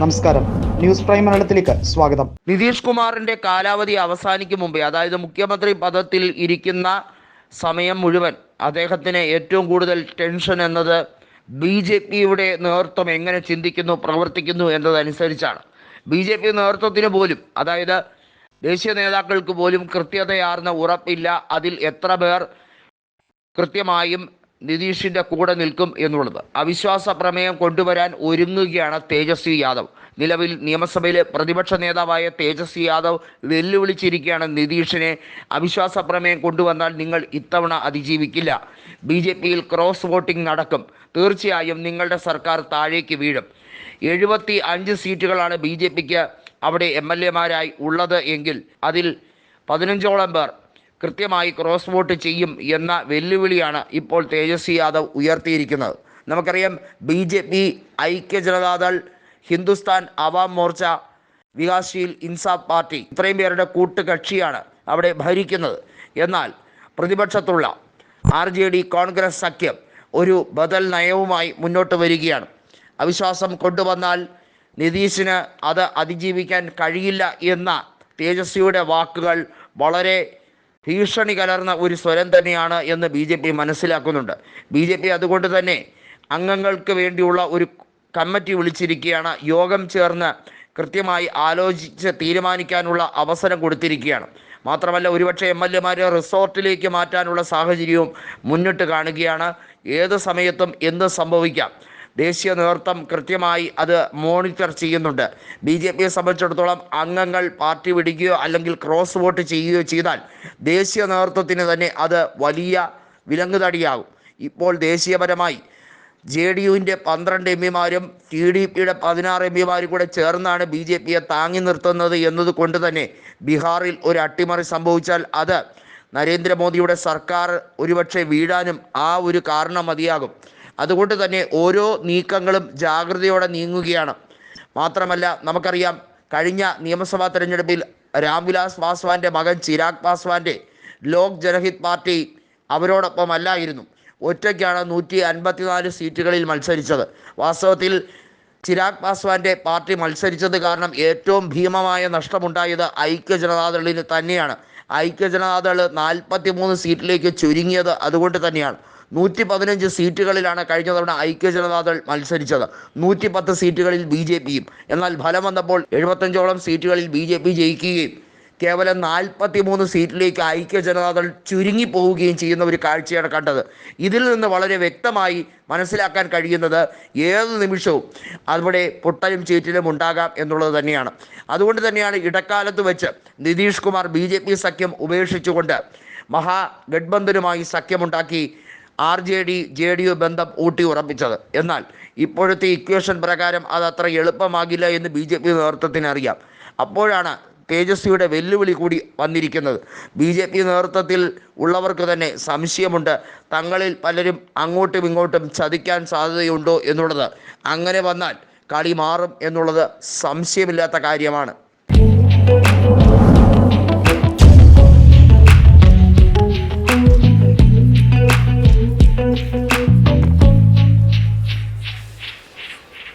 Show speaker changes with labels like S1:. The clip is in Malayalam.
S1: നമസ്കാരം. ന്യൂസ് പ്രൈം മലയാളത്തിലേക്ക് സ്വാഗതം.
S2: നിതീഷ് കുമാറിന്റെ കാലാവധി അവസാനിക്കും മുമ്പേ അതായത് മുഖ്യമന്ത്രി പദത്തിൽ ഇരിക്കുന്ന സമയം മുഴുവൻ അദ്ദേഹത്തിന് ഏറ്റവും കൂടുതൽ ടെൻഷൻ എന്നത് ബി ജെ പിയുടെ നേതൃത്വം എങ്ങനെ ചിന്തിക്കുന്നു പ്രവർത്തിക്കുന്നു എന്നതനുസരിച്ചാണ്. ബി ജെ പി നേതൃത്വത്തിന് പോലും അതായത് ദേശീയ നേതാക്കൾക്ക് പോലും കൃത്യതയാർന്ന ഉറപ്പില്ല. അതിൽ എത്ര പേർ കൃത്യമായും നിതീഷിന്റെ കൂടെ നിൽക്കും എന്നുള്ളത്. അവിശ്വാസ പ്രമേയം കൊണ്ടുവരാൻ ഒരുങ്ങുകയാണ് തേജസ്വി യാദവ്. നിലവിൽ നിയമസഭയിലെ പ്രതിപക്ഷ നേതാവായ തേജസ്വി യാദവ് വെല്ലുവിളിച്ചിരിക്കുകയാണ് നിതീഷിനെ. അവിശ്വാസ പ്രമേയം കൊണ്ടുവന്നാൽ നിങ്ങൾ ഇത്തവണ അതിജീവിക്കില്ല. ബി ജെ പിയിൽ ക്രോസ് വോട്ടിംഗ് നടക്കും. തീർച്ചയായും നിങ്ങളുടെ സർക്കാർ താഴേക്ക് വീഴും. എഴുപത്തി അഞ്ച് സീറ്റുകളാണ് ബി ജെ പിക്ക് അവിടെ എം എൽ എമാരായി ഉള്ളത് എങ്കിൽ അതിൽ പതിനഞ്ചോളം പേർ കൃത്യമായി ക്രോസ് വോട്ട് ചെയ്യും എന്ന വെല്ലുവിളിയാണ് ഇപ്പോൾ തേജസ്വി യാദവ് ഉയർത്തിയിരിക്കുന്നത്. നമുക്കറിയാം ബി ജെ പി ഐക്യ ജനതാദൾ ഹിന്ദുസ്ഥാൻ അവാം മോർച്ച വികാസ്ശീൽ ഇൻസാഫ് പാർട്ടി ഇത്രയും പേരുടെ കൂട്ടുകക്ഷിയാണ് അവിടെ ഭരിക്കുന്നത്. എന്നാൽ പ്രതിപക്ഷത്തുള്ള ആർ ജെ ഡി കോൺഗ്രസ് സഖ്യം ഒരു ബദൽ നയവുമായി മുന്നോട്ട് വരികയാണ്. അവിശ്വാസം കൊണ്ടുവന്നാൽ നിതീഷിന് അത് അതിജീവിക്കാൻ കഴിയില്ല എന്ന തേജസ്വിയുടെ വാക്കുകൾ വളരെ ഭീഷണി കലർന്ന ഒരു സ്വരം തന്നെയാണ് എന്ന് ബി ജെ പി മനസ്സിലാക്കുന്നുണ്ട്. ബി ജെ പി അതുകൊണ്ട് തന്നെ അംഗങ്ങൾക്ക് വേണ്ടിയുള്ള ഒരു കമ്മിറ്റി വിളിച്ചിരിക്കുകയാണ്. യോഗം ചേർന്ന് കൃത്യമായി ആലോചിച്ച് തീരുമാനിക്കാനുള്ള അവസരം കൊടുത്തിരിക്കുകയാണ്. മാത്രമല്ല ഒരുപക്ഷെ എം എൽ എമാരെ റിസോർട്ടിലേക്ക് മാറ്റാനുള്ള സാഹചര്യവും മുന്നിട്ട് കാണുകയാണ്. ഏത് സമയത്തും എന്ത് സംഭവിക്കാം? ദേശീയ നേതൃത്വം കൃത്യമായി അത് മോണിറ്റർ ചെയ്യുന്നുണ്ട്. ബി ജെ പിയെ സംബന്ധിച്ചിടത്തോളം അംഗങ്ങൾ പാർട്ടി വിടുകയോ അല്ലെങ്കിൽ ക്രോസ് വോട്ട് ചെയ്യുകയോ ചെയ്താൽ ദേശീയ നേതൃത്വത്തിന് തന്നെ അത് വലിയ വിലങ്ങുതടിയാകും ഇപ്പോൾ ദേശീയപരമായി ജെ ഡി യുവിന്റെ പന്ത്രണ്ട് എം പിമാരും ടി ഡി പിയുടെ പതിനാറ് എം പിമാരും കൂടെ ചേർന്നാണ് ബി ജെ പിയെ താങ്ങി നിർത്തുന്നത് എന്നതുകൊണ്ട് തന്നെ ബീഹാറിൽ ഒരു അട്ടിമറി സംഭവിച്ചാൽ അത് നരേന്ദ്രമോദിയുടെ സർക്കാർ ഒരുപക്ഷെ വീഴാനും ആ ഒരു കാരണം മതിയാകും. അതുകൊണ്ട് തന്നെ ഓരോ നീക്കങ്ങളും ജാഗ്രതയോടെ നീങ്ങുകയാണ്. മാത്രമല്ല നമുക്കറിയാം കഴിഞ്ഞ നിയമസഭാ തെരഞ്ഞെടുപ്പിൽ രാംവിലാസ് പാസ്വാന്റെ മകൻ ചിരാഗ് പാസ്വാന്റെ ലോക് ജനഹിത് പാർട്ടി അവരോടൊപ്പം അല്ലായിരുന്നു ഒറ്റയ്ക്കാണ് നൂറ്റി അൻപത്തിനാല് സീറ്റുകളിൽ മത്സരിച്ചത്. വാസ്തവത്തിൽ ചിരാഗ് പാസ്വാന്റെ പാർട്ടി മത്സരിച്ചത് കാരണം ഏറ്റവും ഭീമമായ നഷ്ടമുണ്ടായത് ഐക്യ ജനതാദളിന് തന്നെയാണ്. ഐക്യ ജനതാദൾ നാൽപ്പത്തി മൂന്ന് സീറ്റിലേക്ക് ചുരുങ്ങിയത് അതുകൊണ്ട് തന്നെയാണ്. നൂറ്റി പതിനഞ്ച് സീറ്റുകളിലാണ് കഴിഞ്ഞ തവണ ഐക്യ ജനതാദൾ മത്സരിച്ചത്. നൂറ്റി പത്ത് സീറ്റുകളിൽ ബി ജെ പിയും. എന്നാൽ ഫലം വന്നപ്പോൾ എഴുപത്തഞ്ചോളം സീറ്റുകളിൽ ബി ജെ പി ജയിക്കുകയും കേവലം നാൽപ്പത്തി മൂന്ന് സീറ്റിലേക്ക് ഐക്യ ജനതാദൾ ചുരുങ്ങിപ്പോവുകയും ചെയ്യുന്ന ഒരു കാഴ്ചയാണ് കണ്ടത്. ഇതിൽ നിന്ന് വളരെ വ്യക്തമായി മനസ്സിലാക്കാൻ കഴിയുന്നത് ഏത് നിമിഷവും അവിടെ പൊട്ടലും ചീറ്റിലും ഉണ്ടാകാം എന്നുള്ളത് തന്നെയാണ്. അതുകൊണ്ട് തന്നെയാണ് ഇടക്കാലത്ത് വെച്ച് നിതീഷ് കുമാർ ബി സഖ്യം ഉപേക്ഷിച്ചുകൊണ്ട് മഹാഗഡ്ബന്ധനുമായി സഖ്യമുണ്ടാക്കി R J D J D U ബന്ധം ഊട്ടി ഉറപ്പിച്ചത്. എന്നാൽ ഇപ്പോഴത്തെ ഇക്വേഷൻ പ്രകാരം അത് അത്ര എളുപ്പമാകില്ല എന്ന് ബി ജെ പി നേതൃത്വത്തിന് അറിയാം അപ്പോഴാണ് തേജസ്വിയുടെ വെല്ലുവിളി കൂടി വന്നിരിക്കുന്നത്. ബി ജെ പി നേതൃത്വത്തിൽ ഉള്ളവർക്ക് തന്നെ സംശയമുണ്ട്. തങ്ങളിൽ പലരും അങ്ങോട്ടും ഇങ്ങോട്ടും ചതിക്കാൻ സാധ്യതയുണ്ടോ എന്നുള്ളത്. അങ്ങനെ വന്നാൽ കളി മാറും എന്നുള്ളത് സംശയമില്ലാത്ത കാര്യമാണ്.